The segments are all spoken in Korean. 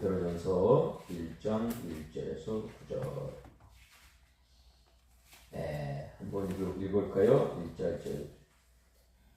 베드로전서 1장 1절에서 9절. 네, 한번 읽어- 읽을까요? 1절.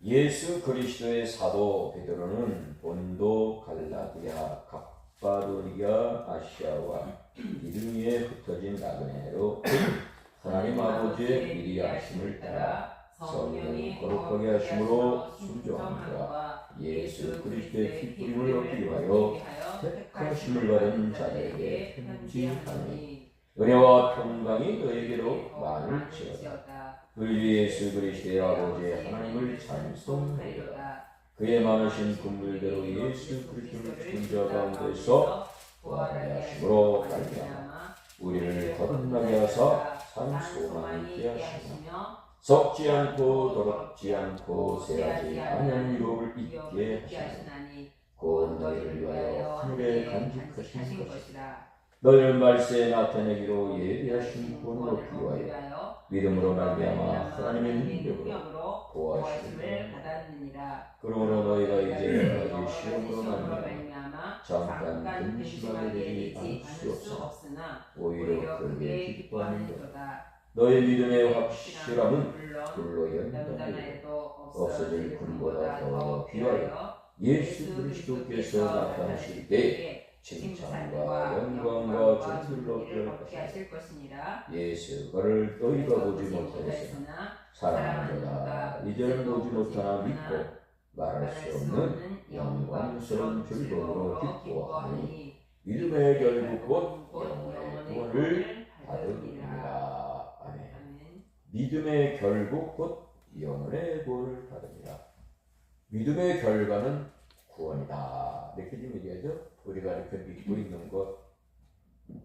예수 그리스도의 사도 베드로는 본도 갈라디아 갑바도리아 아시아와 이름위에 흩어진 나그네로 하나님 아버지의 미리 하심을 따라 성령이 거룩하게 하심으로 순종함과 예수 그리스도의 피부림을 얻기 위하여 택하심을 받은 자들에게 편지하니 은혜와 평강이 너에게로 많을 지어다. 우리 예수 그리스도의 아버지 하나님을 찬송하리라 그의 많으신 군물대로 예수 그리스도를 자 가운데서 부활하게 하심으로 말미암아 우리를 거듭나게 하사 산 소망을 있게 하시며 썩지 않고 더럽지 않고 새하지 않은 유업을 있게 하시니 곧 너희를 위하여 하늘에 간직하신 것이다 너희를 말세에 나타내기로 예비하신 얻기 위하여 믿음으로 말미암아 하나님의 능력으로 구하심을 받았느니라. 그러므로 너희가 이제 아직 시험으로 말미암아 잠깐 근심하게 되지 않을 수 없으나 오히려 그게 기뻐하는 거다. 너의 믿음의 확실함은 불로 연단에도 없어질 군보다 더 귀하여 예수 그리스도께서 나타나실 때 칭찬과 영광과 얻게 것이다. 하실 것이니라. 예수 그를 너희가 보지 못하였으나 사랑하노라 이제는 보지 못하나 믿고 말할 수 없는 영광스러운 즐거움으로 기뻐하니 믿음의 결국 곧 영원의 구원을 받으리라. 믿음의 결국 곧 영원의 구원을 받으리라 믿음의 결과는 구원이다. 이렇게 좀 얘기하죠? 우리가 이렇게 믿고 있는 것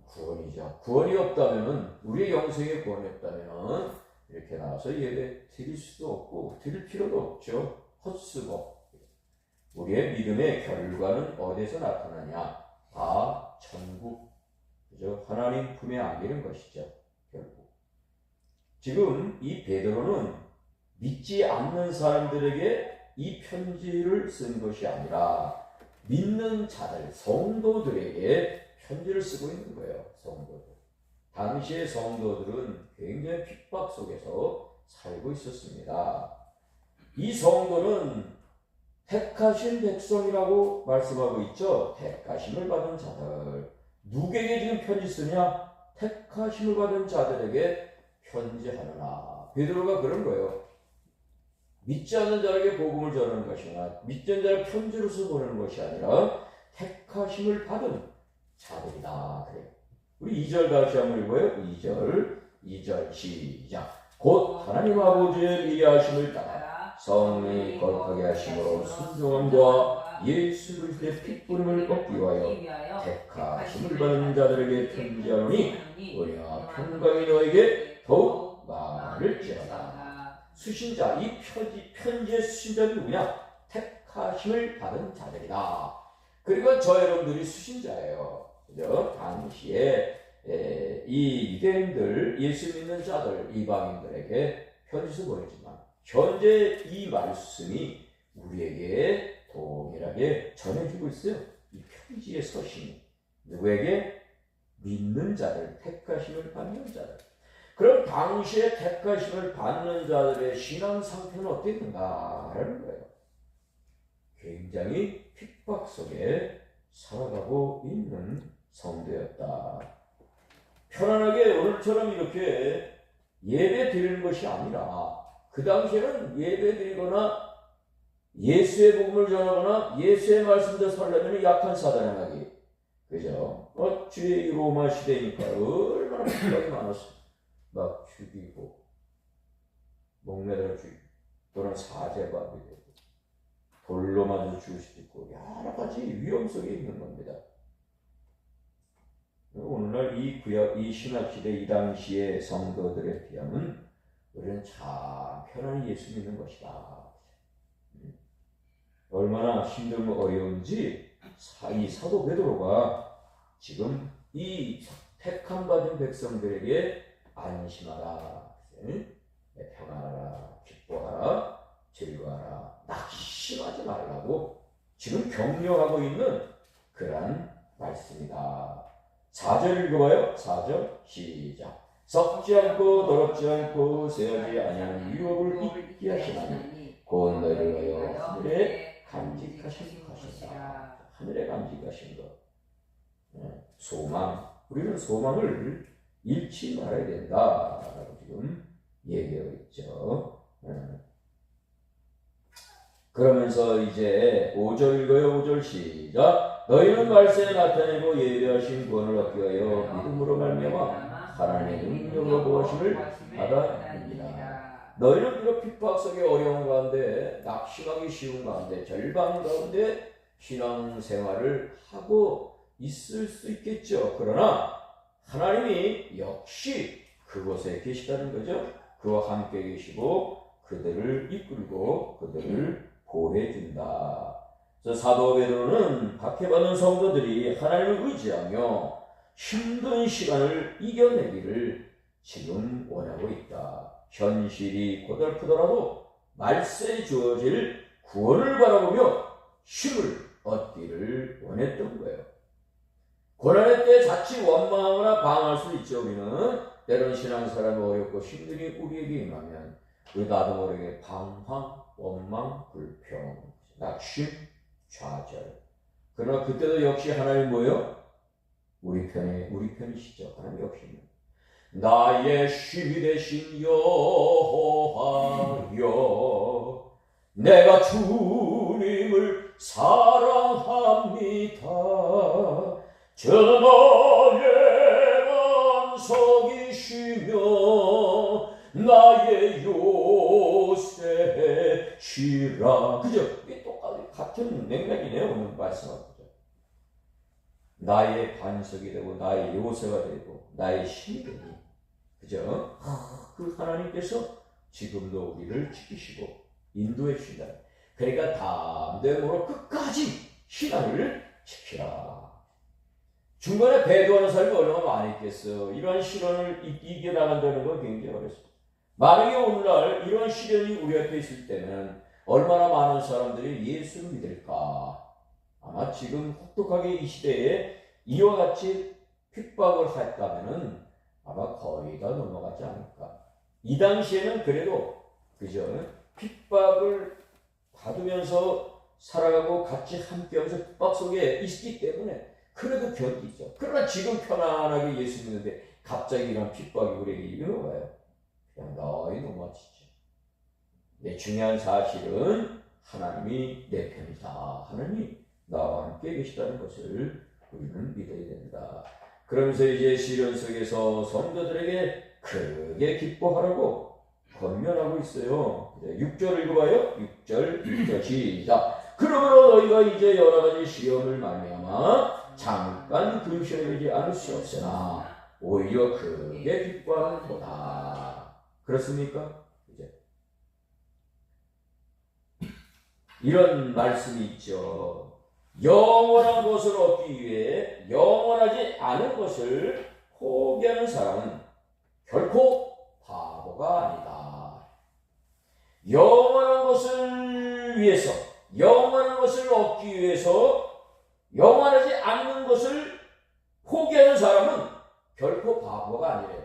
구원이죠. 구원이 없다면은 우리의 영생에 구원이 없다면은 이렇게 나와서 예배 드릴 수도 없고 드릴 필요도 없죠. 헛수고. 우리의 믿음의 결과는 어디서 나타나냐? 아 천국. 그죠? 하나님 품에 안기는 것이죠 결국 지금 이 베드로는 믿지 않는 사람들에게 이 편지를 쓴 것이 아니라 믿는 자들 성도들에게 편지를 쓰고 있는 거예요 성도들 당시의 성도들은 굉장히 핍박 속에서 살고 있었습니다 이 성도는 택하신 백성이라고 말씀하고 있죠. 택하심을 받은 자들. 누구에게 지금 편지 쓰냐? 택하심을 받은 자들에게 편지하느라. 베드로가 그런 거예요. 믿지 않는 자에게 복음을 전하는 것이나 믿지 않는 자를 편지로서 보내는 것이 아니라 택하심을 받은 자들이다. 그래요. 우리 2절 다시 한번 읽어요. 2절, 2절 시작. 곧 하나님 아버지의 미하심을 따라 성령이 거룩하게 하심으로 순종함과 예수 그리스도의 핏부림을 얻기 위하여 택하심을 받은 자들에게 편지하노니 은혜와 평강이 너에게 더욱 많을지어다 수신자 이 편지 편지의 수신자는 누구냐? 택하심을 받은 자들이다. 그리고 저 여러분들이 수신자예요. 그죠? 당시에 에, 이 유대인들 예수 믿는 자들 이방인들에게 편지서 보내지만 현재 이 말씀이 우리에게 동일하게 전해주고 있어요. 이 편지의 서신이 누구에게? 믿는 자들, 택하심을 받는 자들. 그럼 당시에 택하심을 받는 자들의 신앙 상태는 어땠는가라는 거예요. 굉장히 핍박 속에 살아가고 있는 성도였다. 편안하게 오늘처럼 이렇게 예배 드리는 것이 아니라 그 당시에는 예배 드리거나 예수의 복음을 전하거나 예수의 말씀대로 살려면 약한 사단행하기 그죠? 어, 주의 로마 시대니까 얼마나 핍박이 많았어 막 죽이고 목매달아 죽이고 또는 사제밥이 되고 돌로 맞아 죽을 수도 있고 여러 가지 위험 속에 있는 겁니다. 오늘날 이 구약, 이 신학 시대 이 당시의 성도들에 비하면 우리는 참 편안히 예수 믿는 것이다. 음. 얼마나 힘들고 어려운지 사- 이 사도 베드로가 지금 이 택함 받은 백성들에게 안심하라, 응? 평안하라, 기뻐하라, 즐거워하라, 낙심하지 말라고 지금 격려하고 있는 그러한 말씀이다. 4절 읽어봐요. 4절 시작. 썩지 않고 더럽지 않고 세하지 아니하는 유업을 잊게 하시나니 곧 너희를 위하여 하늘에 간직하신 것이다. 하늘에 간직하신 것. 예, 소망. 우리는 소망을 잃지 말아야 된다 라고 지금 얘기하고 있죠. 예. 그러면서 이제 5절 읽어요. 5절 시작. 너희는 말세에 나타내고 예배하신 구원을 얻기 위하여 믿음으로 말미암아 하나님의 능력으로 구하심을 받아냅니다. 너희는 비록 핍박 속에 어려운 가운데 낙심하기 쉬운 가운데 절망 가운데 신앙 생활을 하고 있을 수 있겠죠. 그러나 하나님이 역시 그곳에 계시다는 거죠. 그와 함께 계시고 그들을 이끌고 그들을 보호해 준다. 사도 베드로는 박해받은 성도들이 하나님을 의지하며 힘든 시간을 이겨내기를 지금 원하고 있다. 현실이 고달프더라도 말세에 주어질 구원을 바라보며 힘을 얻기를 원했던 거예요. 고난의 때 자칫 원망하거나 방황할 수 있죠. 우리는 때론 신앙 사람이 어렵고 힘들이 우리에게 임하면 우리 나도 모르게 방황, 원망, 불평, 낙심, 좌절. 그러나 그때도 역시 하나님 뭐예요? 우리 편에 우리 편이시죠. 하나님 역시 나의 힘이 되신 여호와여 내가 주님을 사랑합니다. 전하의 반석이시며 나의 요새시라 그죠? 이게 똑같은 같은 맥락이네요 오늘 말씀하고 나의 반석이 되고 나의 요새가 되고 나의 힘이 되니 그죠? 그 하나님께서 지금도 우리를 지키시고 인도해 주신다. 그러니까 담대으로 끝까지 신앙을 지키라. 중간에 배도하는 사람이 얼마나 많이 있겠어. 이러한 시련을 이- 이겨나간다는 건 굉장히 어렵습니다. 만약에 오늘날 이런 시련이 우리 앞에 있을 때는 얼마나 많은 사람들이 예수를 믿을까? 아마 지금 혹독하게 이 시대에 이와 같이 핍박을 했다면은 아마 거의 다 넘어가지 않을까. 이 당시에는 그래도 그죠? 핍박을 받으면서 살아가고 같이 함께하면서 핍박 속에 있기 때문에 그래도 견디죠. 그러나 지금 편안하게 예수 믿는데 갑자기 이런 핍박이 우리에게 일어나요. 그냥 너희 넘어지죠. 네, 중요한 사실은 하나님이 내 편이다. 하나님이 나와 함께 계시다는 것을 우리는 믿어야 된다. 그러면서 이제 시련 속에서 성도들에게 크게 기뻐하라고 권면하고 있어요. 6절 읽어봐요. 6절, 6절 시작. 그러므로 너희가 이제 여러 가지 시험을 말미암아 잠깐 근심되지 않을 수 없으나 오히려 크게 기뻐하는 도다. 그렇습니까? 이제 이런 말씀이 있죠. 영원한 것을 얻기 위해 영원하지 않은 것을 포기하는 사람은 결코 바보가 아니다. 영원한 것을 위해서, 영원한 것을 얻기 위해서 영원하지 않는 것을 포기하는 사람은 결코 바보가 아니래요.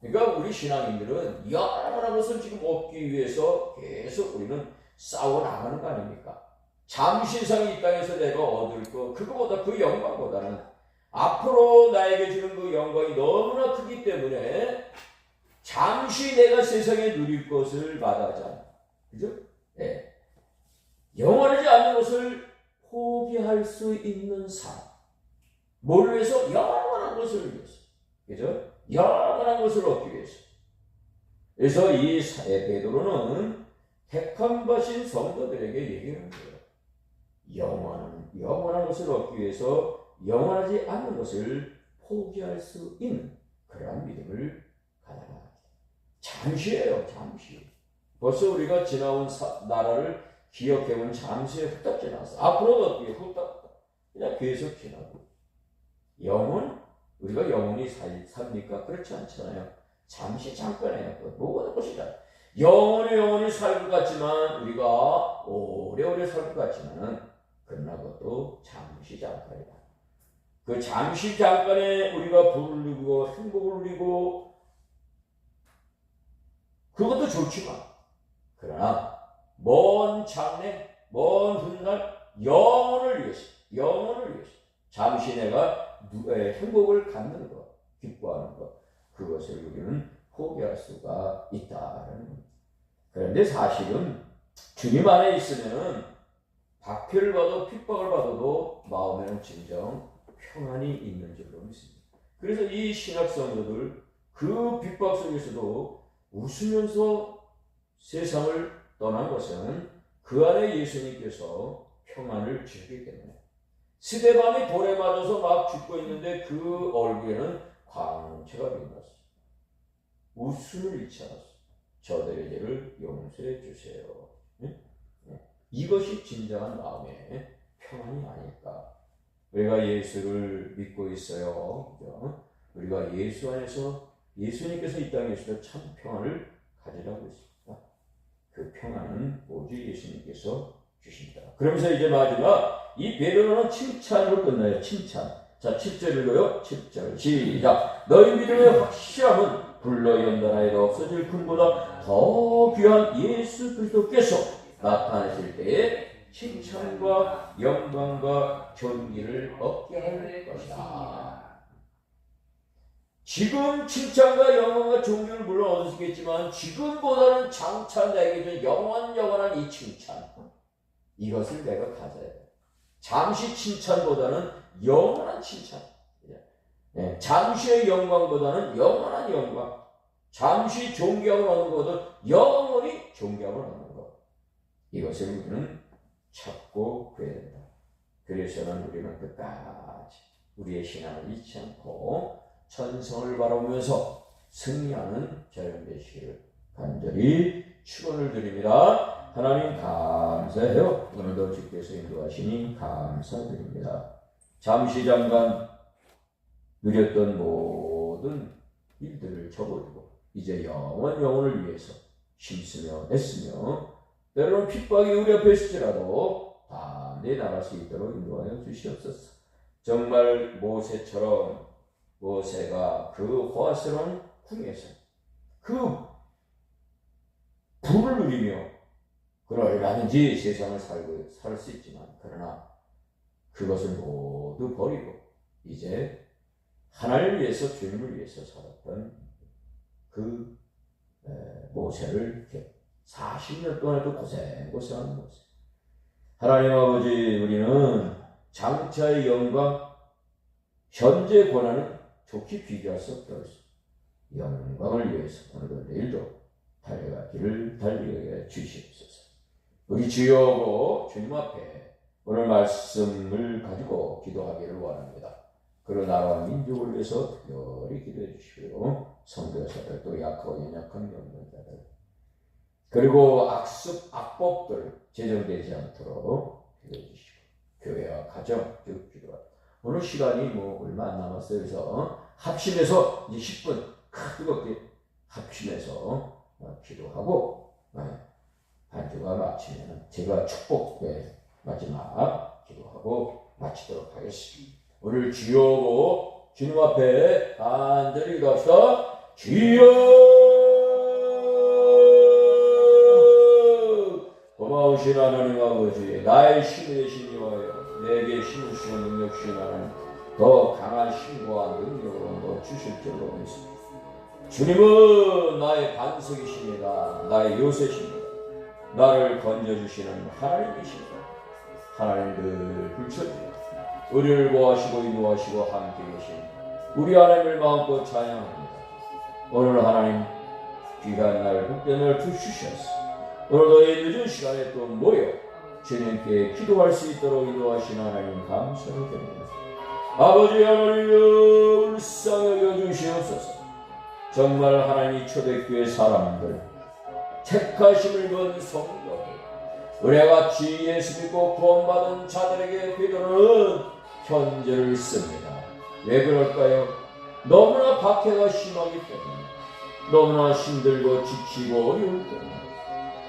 그러니까 우리 신앙인들은 영원한 것을 지금 얻기 위해서 계속 우리는 싸워 나가는 거 아닙니까? 잠시상이 이 땅에서 내가 얻을 거, 그거보다 그 영광보다는 앞으로 나에게 주는 그 영광이 너무나 크기 때문에 잠시 내가 세상에 누릴 것을 마다하자. 그죠? 네. 영원하지 않는 것을 포기할 수 있는 삶. 뭘 위해서? 영원한 것을 위해서. 그죠? 영원한 것을 얻기 위해서. 그래서 이 베드로는 택함 받으신 성도들에게 얘기하는 거예요. 영원한, 영원한 것을 얻기 위해서 영원하지 않는 것을 포기할 수 있는 그러한 믿음을 가져라. 잠시예요, 잠시. 벌써 우리가 지나온 사, 나라를 기억해본 잠시에 후딱 지나서 앞으로도 어떻게 후딱 그냥 계속 지나고 영혼 우리가 영혼이 살, 삽니까? 그렇지 않잖아요. 잠시 잠깐이에요. 그 모든 것이다. 영원히 영원히 살 것 같지만 우리가 오래오래 살 것 같지만은 그러나 그것도 잠시 잠깐이다. 그 잠시 잠깐에 우리가 누리고 행복을 누리고 그것도 좋지만 그러나 먼 장래, 먼 훗날 영혼을 위해서, 영혼을 위해서 잠시 내가 누- 에, 행복을 갖는 것, 기뻐하는 것 그것을 우리는 포기할 수가 있다는 겁니다. 그런데 사실은 주님 안에 있으면은 박해를 받아도 핍박을 받아도 마음에는 진정 평안이 있는 줄로 믿습니다. 그래서 이 신학 성도들 그 핍박 속에서도 웃으면서 세상을 떠난 것은 그 안에 예수님께서 평안을 주시기 때문에 스데반이 돌에 맞아서 막 죽고 있는데 그 얼굴에는 광채가 빛났어. 웃음을 잃지 않았어. 저들의 죄를 용서해 주세요. 이것이 진정한 마음의 평안이 아닐까. 우리가 예수를 믿고 있어요. 그죠? 우리가 예수 안에서 예수님께서 이 땅에서 참 평안을 가지라고 했습니다. 그 평안은 오직 예수님께서 주십니다. 그러면서 이제 마지막 이 베드로는 칭찬으로 끝나요. 칭찬. 자, 7절 읽어요. 7절 시작. 너희 믿음의 확실함은 불러 연단하여도 없어질 금보다 더 귀한 예수 그리스도께서 나타나실 때에 칭찬과 영광과 존귀를 얻게 할 것이다. 지금 칭찬과 영광과 존귀를 물론 얻으시겠지만 지금보다는 장차 내게 준 영원 영원한 이 칭찬 이것을 내가 가져야 돼. 잠시 칭찬보다는 영원한 칭찬. 예, 잠시의 영광보다는 영원한 영광. 잠시 존경을 얻는 것보다 영원히 존경을 얻는 것. 이것을 우리는 찾고 구해야 된다. 그래서는 우리는 끝까지 우리의 신앙을 잊지 않고 천성을 바라보면서 승리하는 저녁 되시기를 간절히 축원을 드립니다. 하나님 감사해요. 오늘도 주께서 인도하시니 감사드립니다. 잠시 잠깐 누렸던 모든 일들을 접어두고 이제 영원 영혼을 위해서 힘쓰며 애쓰며 때로는 핍박이 우리 앞에 있을지라도 담대 나갈 수 있도록 인도하여 주시옵소서. 정말 모세처럼 모세가 그 호화스러운 궁에서 그 불을 누리며 그런 얼마든지 세상을 살고 살 수 있지만 그러나 그것을 모두 버리고 이제 하나님을 위해서 주님을 위해서 살았던 그 에, 모세를 이렇게 40년 동안도 고생 고생하는 모세. 하나님 아버지 우리는 장차의 영광 현재 권한은 좋게 비교할 수 했습니다. 영광을 위해서 오늘도 내일도 달려가기를 달리게 주시옵소서. 우리 주여고 주님 앞에 오늘 말씀을 가지고 기도하기를 원합니다. 그런 나라와 민족을 위해서 특별히 기도해 주시고 성도자들 또 약하고 연약한 영혼자들 그리고 악습 악법들 제정되지 않도록 기도해 주시고 교회와 가정 쭉 기도합니다. 오늘 시간이 뭐 얼마 안 남았어요. 그래서 합심해서 이제 10분 뜨겁게 합심해서 어, 기도하고 어, 한 주가 마치면 제가 축복 네, 마지막 기도하고 마치도록 하겠습니다. 오늘 주여고 주님 앞에 간절히 기도합시다. 주여 고마우신 하나님 아버지 나의 힘이 되신 내게 힘을 주시는 능력 하나님 더 강한 힘과 능력으로 더 주실 줄로 믿습니다. 주님은 나의 반석이십니다. 나의 요새십니다. 나를 건져주시는 하나님이십니다. 하나님 늘 불처주여 우리를 보하시고 인도하시고 함께 계신 우리 하나님을 마음껏 찬양합니다. 오늘 하나님 귀한 날 복된 날 주시셨어. 오늘도 이 늦은 시간에 또 모여 주님께 기도할 수 있도록 인도하신 하나님 감사를 드립니다. 아버지 하나님여 울쌍 여겨주시옵소서. 정말 하나님 초대교회 사람들 택하심을 받은 성도들 우리와 같이 예수 믿고 구원받은 자들에게 베드로는 편지를 씁니다. 왜 그럴까요? 너무나 박해가 심하기 때문에 너무나 힘들고 지치고 어려울 때문에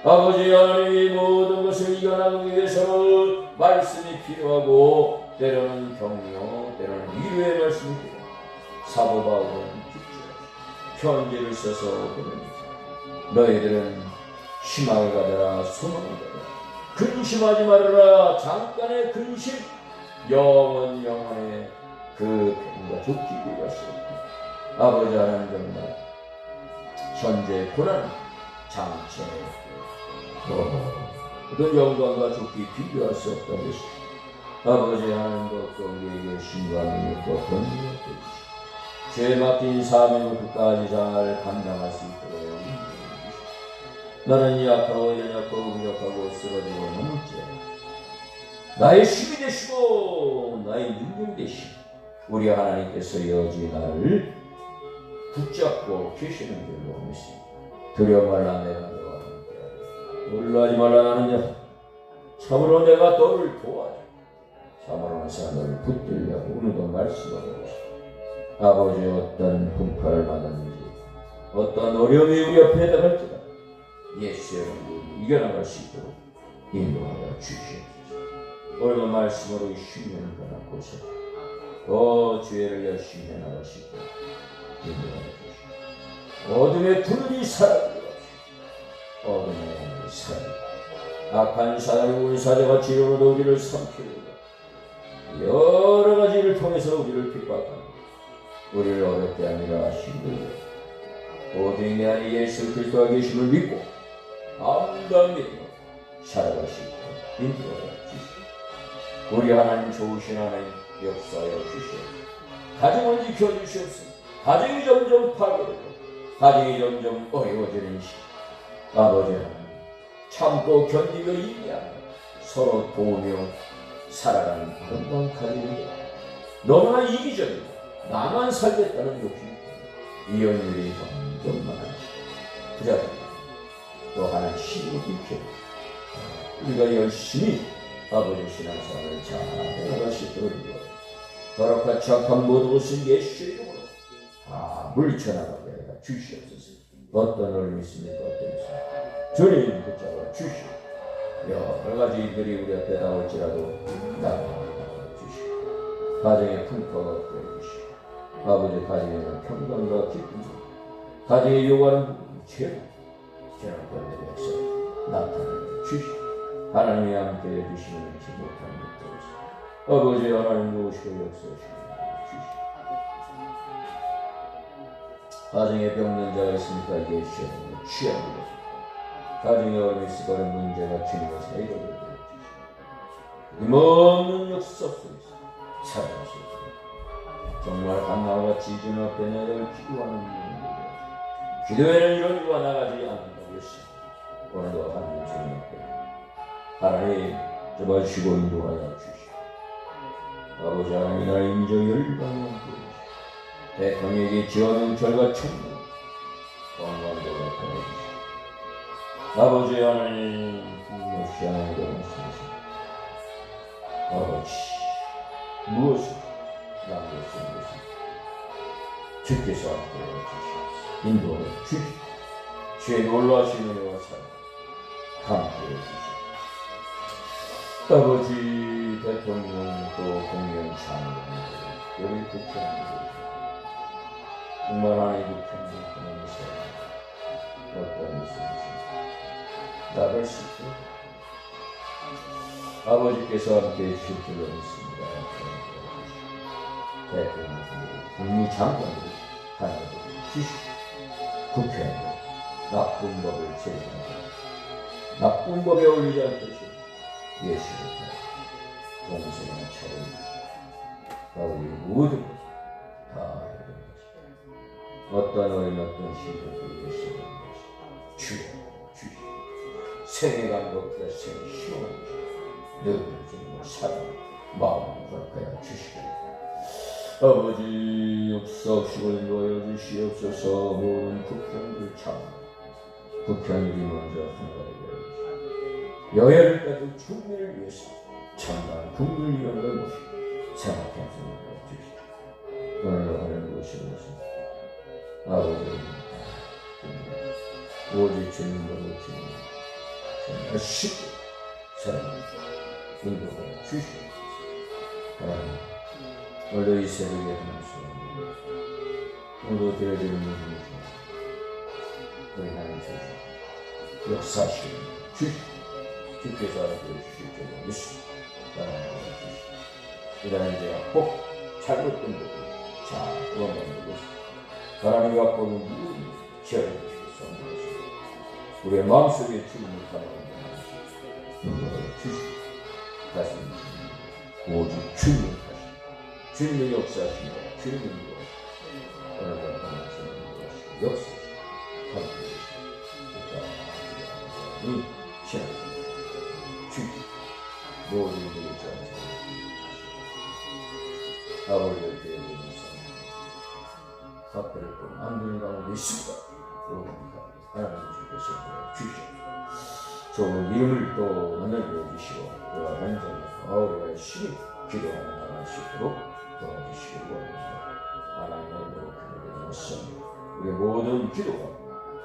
아버지 하나님 이 모든 것을 이겨나가기 위해서는 말씀이 필요하고 때로는 격려 때로는 위로 사도 바울은 편지를 써서 보냅니다. 너희들은 희망을 가져라 소망을 가져라 근심하지 말아라 잠깐의 근심 영원 영원의 그 병과 죽기 위하였습니다. 아버지 하나님 정말 현재 고난 장체 어, 어떤 영광과 죽기 비교할 수 없던 것이 아버지 하나님과 우리에게 신과는 또 권위가 되시고 죄 맡긴 사명을 끝까지 잘 감당할 수 있도록 주시고 나는 약하고 연약하고 무력하고 쓰러지고 넘을지 나의 힘이 되시고 나의 능력이 되시고 우리 하나님께서 여지 나를 붙잡고 계시는 줄로 믿습니다. 두려워 말라 내가 놀라지 말라 야 참으로 내가 너를 도와줘. 참으로 내가 너를 붙들려고 오늘도 말씀하고 아버지 어떤 분파를 받았는지 어떤 어려움이 우리 옆에 다갈지라 예수의 이름으로 이겨나갈 수 있도록 인도하여 주시옵소서. 오늘 말씀으로 이 신명을 곳에 더 죄를 열심히 해나갈 수 있도록 인도하여 주시옵소서. 어둠의 불이 사라지고 하늘이 사라지고 악한 사단의 운사자가 지령으로 우리를 삼키려고 여러 가지를 통해서 우리를 핍박합니다 우리를 어렵게 아니라 힘들게. 오직 내 안에 예수 그리스도가 계심을 믿고 아무도 믿고 있도록 인도하여 주시오. 우리 하나님 좋으신 하나님 역사하여 주시오. 가정을 지켜주시옵소서. 가정이 점점 파괴되고 가정이 점점 어려워지는 시 아버지 참고 견디며 이해하며 서로 도우며 살아가는 아름다운 가정이 너무나 이기적이고 나만 살겠다는 일이 점점 많아지고 부자들 또 하나 힘을 잃게 우리가 열심히 아버지 신앙생활을 잘 해나갈 수 있도록 더럽고 착한 모든 것은 예수의 이름으로 다 물리쳐나가게 하여 주시옵소서 어떤 어려움이 있습니까 어떤 주님 붙잡아 주시오. 여러 가지 일들이 우리 앞에 나올지라도 나가게 주시오. 가정의 풍파가 없게 해주시오. 아버지 가정에는 평강과 기쁨 가정에 요구하는 죄로 죄를 견뎌내서 나타내 주시오. 하나님이 함께 해주시는 지 못하는 것들 아버지 하나님 도우시고 역사하시고 가정에 병든 자가 있으니까 이름으로 취하고 가정에 거는 문제가 되어 주시오 힘없는 역사 속에서 살아가시오 정말 같이 주님 앞에 내가 기도하는 분들 기도에는 이런 일과 나가지 않는다고 했어 오늘도 하나님 주님 앞에 하나님 잡아주시고 인도하여 주시오. 아버지 하나님 나의 인적 열방을 보여주시오 대통령에게 지어놓은 결과 천국 건강도 나타내 주시오 아버지 하나님 무시 하나님도 말씀하시오 아버지 무엇을 남길 수 있는 것입니다. 주께서 주시옵소서. 인도해 주시옵소서. 주의 놀라신 은혜와 사랑 함께 해주시옵소서. 아버지 대통령 또 공명 장관들 여기 국회의원들 정 말 하나의 국회의원들 하나님께서 어떤 일이 나갈 수 있도록 아버지께서 함께 해주실 줄로 믿습니다. 대통령, 국무 장관을 하나님 주시고 국회의원 나쁜 법을 제정하고 나쁜 법에 올리지 않듯이 따라 동생이나 차를 우리 해야 것이다. 어떤 어린 어떤 시련도 예수를 것이다. 주여 주여. 생애 감독과 생애 주시고 늘 주님을 사랑 마음을 걸까야 주시고 아버지 역사없이고 인도하여 주시옵소서. 모든 국경을 참 국경이 먼저 하나가 되게 여야를 가진 국민을 위해서 참다한 걸 모시고 생각해 주시옵소서. 오늘도 하는 것이옵소서 아버지 오직 주님으로 주님 쉽게 사랑해 인도하여 주시옵소서 하나님 오늘도 이 새벽에 감사합니다. 오늘도 모든 것 우리 하나님 주시 역사하시는 주시 주께서 알아주실 줄로 믿습니다. 나라는 주시 이 나라 이제가 꼭 잘못된 것을 잘 구원받는 것이 하나님의 있는 모든 지어주시고 성공하시고 우리의 마음속에 주님을 가져가는 것이 주시 다시 오직 주님 하시 주님의 역사하시며 주님의 역사하시고 함께 열심히 기도하는 나갈 수 있도록 도와주시기 원합니다. 하나님의 노력하는 모습 우리 모든 기도가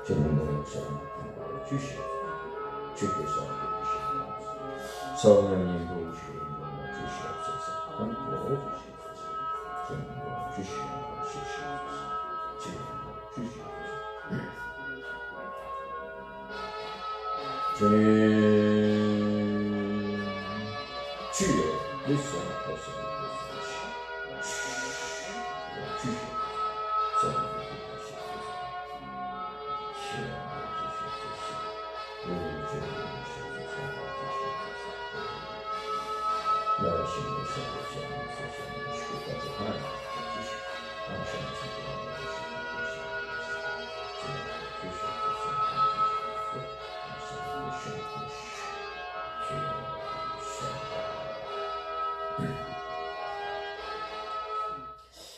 주님의 역사를 나타내 주시옵소서. 주께서 함께 주시옵소서. 성령님 도우시고 인도하 주시옵소서. 함께 주시옵소서. 주님과 주시옵소서. 주시옵소서. 주님과 주시옵소서. 주님 나의 신의 성도 시험을 소시하는 주께까지 하나님 주시옵소서 당신의 주님 주시옵소서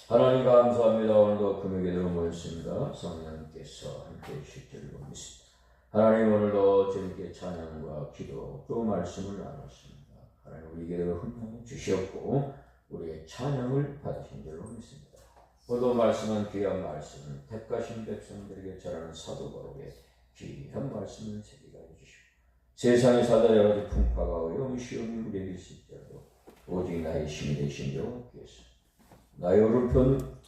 하나님 감사합니다. 오늘도 금요일에 모였습니다. 성령님께서 함께 해주실 줄로 믿습니다. 하나님 오늘도 저희께 찬양과 기도 또 말씀을 나눴습니다. 하나님 우리 기도를 흠명해 주시었고 우리의 찬양을 받으신 줄로 믿습니다. 오늘도 말씀은 귀한 말씀을 택하신 백성들에게 전하는 사도 바로의 귀한 말씀을 새기게 해주시고 세상에 살다 여러 가지 풍파가 어려운 시험이 우리에게 있을지라도 오직 나의 힘이 되신 여호와께서 나의 오른편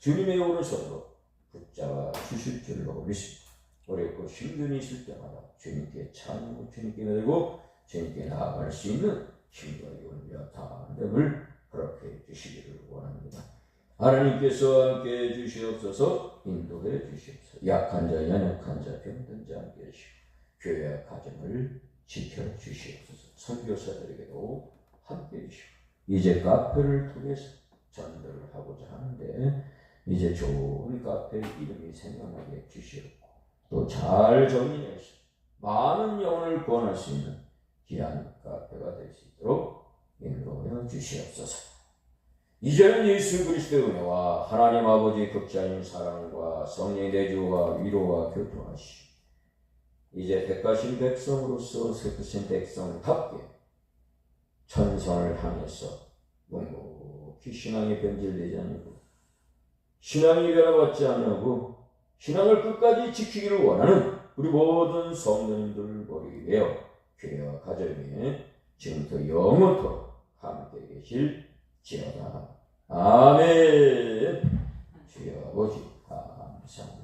주님의 오른손으로 붙잡아 주실 줄로 믿습니다. 어렵고 힘든 있을 때마다 주님께 찬양하고 주님께 내고 주님께 나아갈 수 있는 힘과 용기와 담력을 허락해 주시기를 원합니다. 하나님께서 함께 해주시옵소서 인도해 주시옵소서 약한 자, 연약한 자, 병든 자 함께 해주시고 교회와 가정을 지켜주시옵소서 선교사들에게도 함께 해주시고 이제 카페를 통해서 전도를 하고자 하는데 이제 좋은 카페 이름이 생각나게 주시옵고 또 잘 정리해서 많은 영혼을 구원할 수 있는 귀한 카페가 될 수 있도록 인도하여 주시옵소서. 이제는 예수 그리스도의 은혜와 하나님 아버지의 극자인 사랑과 성령의 내주와 위로와 교통하시 이제 백가신 백성으로서 세크신 백성답게 천성을 향해서 묵묵히 신앙이 변질되지 않고 신앙이 변화받지 않고 신앙을 끝까지 지키기를 원하는 우리 모든 성도님들 머리 위에요 교회와 가정에 지금부터 영원토록 함께 계실 지어다. 아멘. 주여 아버지 감사합니다.